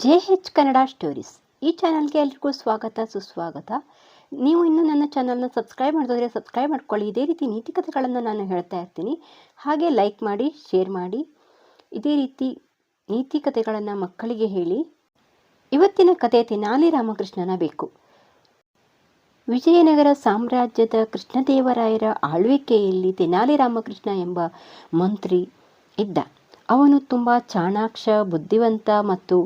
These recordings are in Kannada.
ಜೆ ಹೆಚ್ ಕನ್ನಡ ಸ್ಟೋರೀಸ್. ಈ ಚಾನಲ್ಗೆ ಎಲ್ರಿಗೂ ಸ್ವಾಗತ, ಸುಸ್ವಾಗತ. ನೀವು ಇನ್ನೂ ನನ್ನ ಚಾನಲ್ನ ಸಬ್ಸ್ಕ್ರೈಬ್ ಮಾಡಿದ್ರೆ ಸಬ್ಸ್ಕ್ರೈಬ್ ಮಾಡ್ಕೊಳ್ಳಿ. ಇದೇ ರೀತಿ ನೀತಿ ಕಥೆಗಳನ್ನು ನಾನು ಹೇಳ್ತಾ ಇರ್ತೀನಿ. ಹಾಗೆ ಲೈಕ್ ಮಾಡಿ, ಶೇರ್ ಮಾಡಿ. ಇದೇ ರೀತಿ ನೀತಿ ಕಥೆಗಳನ್ನು ಮಕ್ಕಳಿಗೆ ಹೇಳಿ. ಇವತ್ತಿನ ಕಥೆ ತೆನಾಲಿ ರಾಮಕೃಷ್ಣನ ಬೇಕು. ವಿಜಯನಗರ ಸಾಮ್ರಾಜ್ಯದ ಕೃಷ್ಣದೇವರಾಯರ ಆಳ್ವಿಕೆಯಲ್ಲಿ ತೆನಾಲಿ ರಾಮಕೃಷ್ಣ ಎಂಬ ಮಂತ್ರಿ ಇದ್ದ. ಅವನು ತುಂಬ ಚಾಣಾಕ್ಷ, ಬುದ್ಧಿವಂತ ಮತ್ತು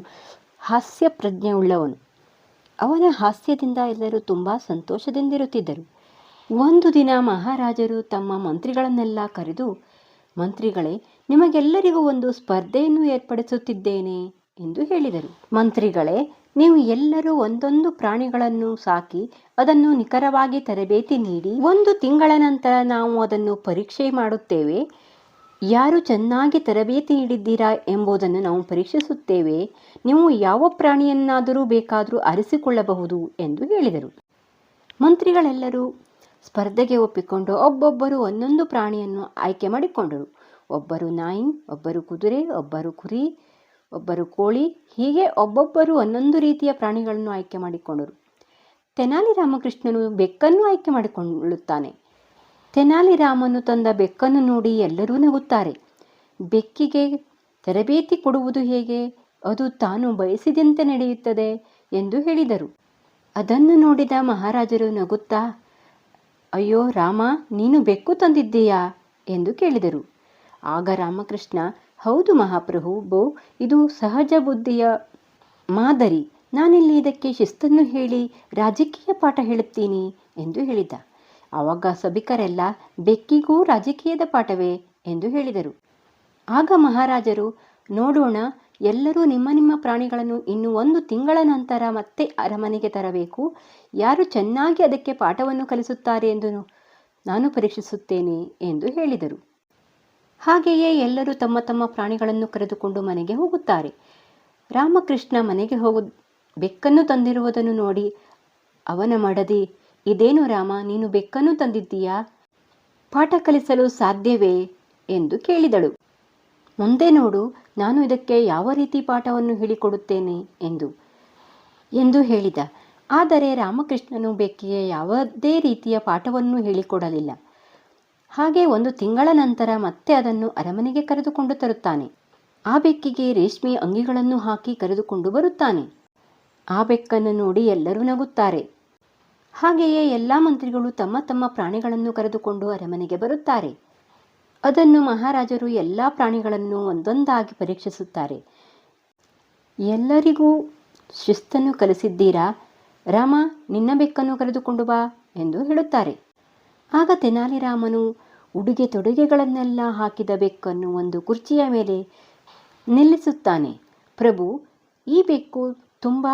ಹಾಸ್ಯ ಪ್ರಜ್ಞೆ ಉಳ್ಳವನು ಅವನ ಹಾಸ್ಯದಿಂದ ಎಲ್ಲರೂ ತುಂಬ ಸಂತೋಷದಿಂದಿರುತ್ತಿದ್ದರು. ಒಂದು ದಿನ ಮಹಾರಾಜರು ತಮ್ಮ ಮಂತ್ರಿಗಳನ್ನೆಲ್ಲ ಕರೆದು, ಮಂತ್ರಿಗಳೇ, ನಿಮಗೆಲ್ಲರಿಗೂ ಒಂದು ಸ್ಪರ್ಧೆಯನ್ನು ಏರ್ಪಡಿಸುತ್ತಿದ್ದೇನೆ ಎಂದು ಹೇಳಿದರು. ಮಂತ್ರಿಗಳೇ, ನೀವು ಎಲ್ಲರೂ ಒಂದೊಂದು ಪ್ರಾಣಿಗಳನ್ನು ಸಾಕಿ, ಅದನ್ನು ನಿಖರವಾಗಿ ತರಬೇತಿ ನೀಡಿ, ಒಂದು ತಿಂಗಳ ನಂತರ ನಾವು ಅದನ್ನು ಪರೀಕ್ಷೆ ಮಾಡುತ್ತೇವೆ. ಯಾರು ಚೆನ್ನಾಗಿ ತರಬೇತಿ ನೀಡಿದ್ದೀರಾ ಎಂಬುದನ್ನು ನಾವು ಪರೀಕ್ಷಿಸುತ್ತೇವೆ. ನೀವು ಯಾವ ಪ್ರಾಣಿಯನ್ನಾದರೂ ಬೇಕಾದರೂ ಆರಿಸಿಕೊಳ್ಳಬಹುದು ಎಂದು ಹೇಳಿದರು. ಮಂತ್ರಿಗಳೆಲ್ಲರೂ ಸ್ಪರ್ಧೆಗೆ ಒಪ್ಪಿಕೊಂಡು ಒಬ್ಬೊಬ್ಬರು ಒಂದೊಂದು ಪ್ರಾಣಿಯನ್ನು ಆಯ್ಕೆ ಮಾಡಿಕೊಂಡರು. ಒಬ್ಬರು ನಾಯಿ ಒಬ್ಬರು ಕುದುರೆ, ಒಬ್ಬರು ಕುರಿ, ಒಬ್ಬರು ಕೋಳಿ, ಹೀಗೆ ಒಬ್ಬೊಬ್ಬರು ಒಂದೊಂದು ರೀತಿಯ ಪ್ರಾಣಿಗಳನ್ನು ಆಯ್ಕೆ ಮಾಡಿಕೊಂಡರು. ತೆನಾಲಿ ರಾಮಕೃಷ್ಣನು ಬೆಕ್ಕನ್ನು ಆಯ್ಕೆ ಮಾಡಿಕೊಳ್ಳುತ್ತಾನೆ. ತೆನಾಲಿ ರಾಮನು ತಂದ ಬೆಕ್ಕನ್ನು ನೋಡಿ ಎಲ್ಲರೂ ನಗುತ್ತಾರೆ. ಬೆಕ್ಕಿಗೆ ತರಬೇತಿ ಕೊಡುವುದು ಹೇಗೆ? ಅದು ತಾನು ಬಯಸಿದಂತೆ ನಡೆಯುತ್ತದೆ ಎಂದು ಹೇಳಿದರು. ಅದನ್ನು ನೋಡಿದ ಮಹಾರಾಜರು ನಗುತ್ತಾ, ಅಯ್ಯೋ ರಾಮ, ನೀನು ಬೆಕ್ಕು ತಂದಿದ್ದೀಯಾ? ಎಂದು ಕೇಳಿದರು. ಆಗ ರಾಮಕೃಷ್ಣ, ಹೌದು ಮಹಾಪ್ರಭು ಬೋ, ಇದು ಸಹಜ ಬುದ್ಧಿಯ ಮಾದರಿ. ನಾನಿಲ್ಲಿ ಇದಕ್ಕೆ ಶಿಸ್ತನ್ನು ಹೇಳಿ ರಾಜಕೀಯ ಪಾಠ ಹೇಳುತ್ತೀನಿ ಎಂದು ಹೇಳಿದ. ಆವಾಗ ಸಭಿಕರೆಲ್ಲ, ಬೆಕ್ಕಿಗೂ ರಾಜಕೀಯದ ಪಾಠವೇ ಎಂದು ಹೇಳಿದರು. ಆಗ ಮಹಾರಾಜರು, ನೋಡೋಣ, ಎಲ್ಲರೂ ನಿಮ್ಮ ನಿಮ್ಮ ಪ್ರಾಣಿಗಳನ್ನು ಇನ್ನು ಒಂದು ತಿಂಗಳ ನಂತರ ಮತ್ತೆ ಅರಮನೆಗೆ ತರಬೇಕು, ಯಾರು ಚೆನ್ನಾಗಿ ಅದಕ್ಕೆ ಪಾಠವನ್ನು ಕಲಿಸುತ್ತಾರೆ ಎಂದು ನಾನು ಪರೀಕ್ಷಿಸುತ್ತೇನೆ ಎಂದು ಹೇಳಿದರು. ಹಾಗೆಯೇ ಎಲ್ಲರೂ ತಮ್ಮ ತಮ್ಮ ಪ್ರಾಣಿಗಳನ್ನು ಕರೆದುಕೊಂಡು ಮನೆಗೆ ಹೋಗುತ್ತಾರೆ. ರಾಮಕೃಷ್ಣ ಮನೆಗೆ ಹೋಗು, ಬೆಕ್ಕನ್ನು ತಂದಿರುವುದನ್ನು ನೋಡಿ, ಅವನ ಮಡದಿ ಇದೇನು ರಾಮ, ನೀನು ಬೆಕ್ಕನ್ನು ತಂದಿದ್ದೀಯಾ? ಪಾಠ ಕಲಿಸಲು ಸಾಧ್ಯವೇ? ಎಂದು ಕೇಳಿದಳು. ಮುಂದೆ ನೋಡು, ನಾನು ಇದಕ್ಕೆ ಯಾವ ರೀತಿ ಪಾಠವನ್ನು ಹೇಳಿಕೊಡುತ್ತೇನೆ ಎಂದು. ಎಂದು ಹೇಳಿದ. ಆದರೆ ರಾಮಕೃಷ್ಣನು ಬೆಕ್ಕಿಗೆ ಯಾವುದೇ ರೀತಿಯ ಪಾಠವನ್ನು ಹೇಳಿಕೊಡಲಿಲ್ಲ. ಹಾಗೆ ಒಂದು ತಿಂಗಳ ನಂತರ ಮತ್ತೆ ಅದನ್ನು ಅರಮನೆಗೆ ಕರೆದುಕೊಂಡು ತರುತ್ತಾನೆ. ಆ ಬೆಕ್ಕಿಗೆ ರೇಷ್ಮೆ ಅಂಗಿಗಳನ್ನು ಹಾಕಿ ಕರೆದುಕೊಂಡು ಬರುತ್ತಾನೆ. ಆ ಬೆಕ್ಕನ್ನು ನೋಡಿ ಎಲ್ಲರೂ ನಗುತ್ತಾರೆ. ಹಾಗೆಯೇ ಎಲ್ಲ ಮಂತ್ರಿಗಳು ತಮ್ಮ ತಮ್ಮ ಪ್ರಾಣಿಗಳನ್ನು ಕರೆದುಕೊಂಡು ಅರಮನೆಗೆ ಬರುತ್ತಾರೆ. ಅದನ್ನು ಮಹಾರಾಜರು ಎಲ್ಲ ಪ್ರಾಣಿಗಳನ್ನು ಒಂದೊಂದಾಗಿ ಪರೀಕ್ಷಿಸುತ್ತಾರೆ. ಎಲ್ಲರಿಗೂ ಶಿಸ್ತನ್ನು ಕಲಿಸಿದ್ದೀರಾ? ರಾಮ, ನಿನ್ನ ಬೆಕ್ಕನ್ನು ಕರೆದುಕೊಂಡು ಬಾ ಎಂದು ಹೇಳುತ್ತಾರೆ. ಆಗ ತೆನಾಲಿರಾಮನು ಉಡುಗೆ ತೊಡುಗೆಗಳನ್ನೆಲ್ಲ ಹಾಕಿದ ಬೆಕ್ಕನ್ನು ಒಂದು ಕುರ್ಚಿಯ ಮೇಲೆ ನಿಲ್ಲಿಸುತ್ತಾನೆ. ಪ್ರಭು, ಈ ಬೆಕ್ಕು ತುಂಬ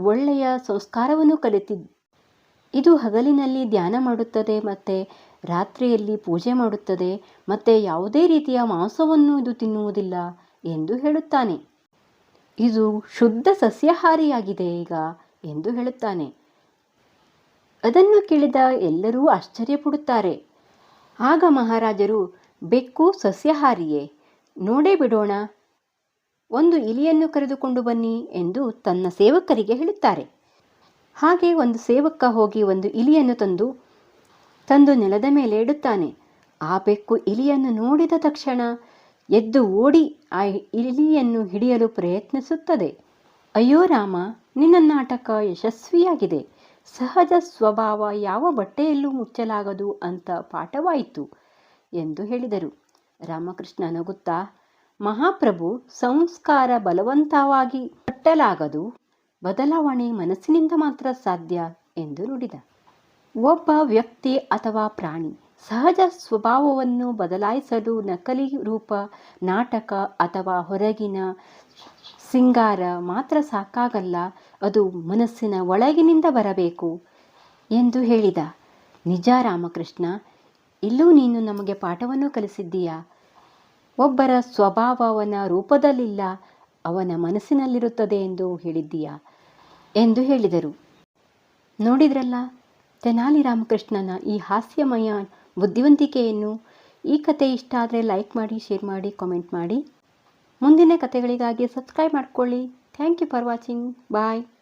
ಒಳ್ಳೆಯ ಸಂಸ್ಕಾರವನ್ನು ಕಲಿತಿದ್ದ ಇದು ಹಗಲಿನಲ್ಲಿ ಧ್ಯಾನ ಮಾಡುತ್ತದೆ, ಮತ್ತು ರಾತ್ರಿಯಲ್ಲಿ ಪೂಜೆ ಮಾಡುತ್ತದೆ, ಮತ್ತು ಯಾವುದೇ ರೀತಿಯ ಮಾಂಸವನ್ನು ಇದು ತಿನ್ನುವುದಿಲ್ಲ ಎಂದು ಹೇಳುತ್ತಾನೆ. ಇದು ಶುದ್ಧ ಸಸ್ಯಾಹಾರಿಯಾಗಿದೆ ಈಗ ಎಂದು ಹೇಳುತ್ತಾನೆ. ಅದನ್ನು ಕೇಳಿದ ಎಲ್ಲರೂ ಆಶ್ಚರ್ಯಪಡುತ್ತಾರೆ. ಆಗ ಮಹಾರಾಜರು, ಬೆಕ್ಕು ಸಸ್ಯಾಹಾರಿಯೇ, ನೋಡೇ ಬಿಡೋಣ, ಒಂದು ಇಲಿಯನ್ನು ಕರೆದುಕೊಂಡು ಬನ್ನಿ ಎಂದು ತನ್ನ ಸೇವಕರಿಗೆ ಹೇಳುತ್ತಾರೆ. ಹಾಗೆ ಒಂದು ಸೇವಕ ಹೋಗಿ ಒಂದು ಇಲಿಯನ್ನು ತಂದು ತಂದು ನೆಲದ ಮೇಲೆ ಇಡುತ್ತಾನೆ. ಆ ಬೆಕ್ಕು ಇಲಿಯನ್ನು ನೋಡಿದ ತಕ್ಷಣ ಎದ್ದು ಓಡಿ ಆ ಇಲಿಯನ್ನು ಹಿಡಿಯಲು ಪ್ರಯತ್ನಿಸುತ್ತದೆ. ಅಯ್ಯೋ ರಾಮ, ನಿನ್ನ ನಾಟಕ ಯಶಸ್ವಿಯಾಗಿದೆ. ಸಹಜ ಸ್ವಭಾವ, ಯಾವ ಬಟ್ಟೆಯಲ್ಲೂ ಮುಚ್ಚಲಾಗದು ಅಂತ ಪಾಠವಾಯಿತು ಎಂದು ಹೇಳಿದರು. ರಾಮಕೃಷ್ಣ ನಗುತ್ತಾ, ಮಹಾಪ್ರಭು, ಸಂಸ್ಕಾರ ಬಲವಂತವಾಗಿ ಕಟ್ಟಲಾಗದು. ಬದಲಾವಣೆ ಮನಸ್ಸಿನಿಂದ ಮಾತ್ರ ಸಾಧ್ಯ ಎಂದು ನುಡಿದ. ಒಬ್ಬ ವ್ಯಕ್ತಿ ಅಥವಾ ಪ್ರಾಣಿ ಸಹಜ ಸ್ವಭಾವವನ್ನು ಬದಲಾಯಿಸಲು ನಕಲಿ ರೂಪ, ನಾಟಕ ಅಥವಾ ಹೊರಗಿನ ಸಿಂಗಾರ ಮಾತ್ರ ಸಾಕಾಗಲ್ಲ, ಅದು ಮನಸ್ಸಿನ ಒಳಗಿನಿಂದ ಬರಬೇಕು ಎಂದು ಹೇಳಿದ. ನಿಜ ರಾಮಕೃಷ್ಣ, ಇಲ್ಲೂ ನೀನು ನಮಗೆ ಪಾಠವನ್ನು ಕಲಿಸಿದ್ದೀಯಾ? ಒಬ್ಬರ ಸ್ವಭಾವವನ ರೂಪದಲ್ಲಿಲ್ಲ ಅವನ ಮನಸ್ಸಿನಲ್ಲಿರುತ್ತದೆ ಎಂದು ಹೇಳಿದ್ದೀಯಾ? ಎಂದು ಹೇಳಿದರು. ನೋಡಿದ್ರಲ್ಲ, ತೆನಾಲಿ ರಾಮಕೃಷ್ಣನ ಈ ಹಾಸ್ಯಮಯ ಬುದ್ಧಿವಂತಿಕೆಯನ್ನು ಈ ಕತೆ ಇಷ್ಟ ಆದರೆ ಲೈಕ್ ಮಾಡಿ, ಶೇರ್ ಮಾಡಿ, ಕಾಮೆಂಟ್ ಮಾಡಿ. ಮುಂದಿನ ಕತೆಗಳಿಗಾಗಿ ಸಬ್ಸ್ಕ್ರೈಬ್ ಮಾಡಿಕೊಳ್ಳಿ. Thank you for watching. Bye.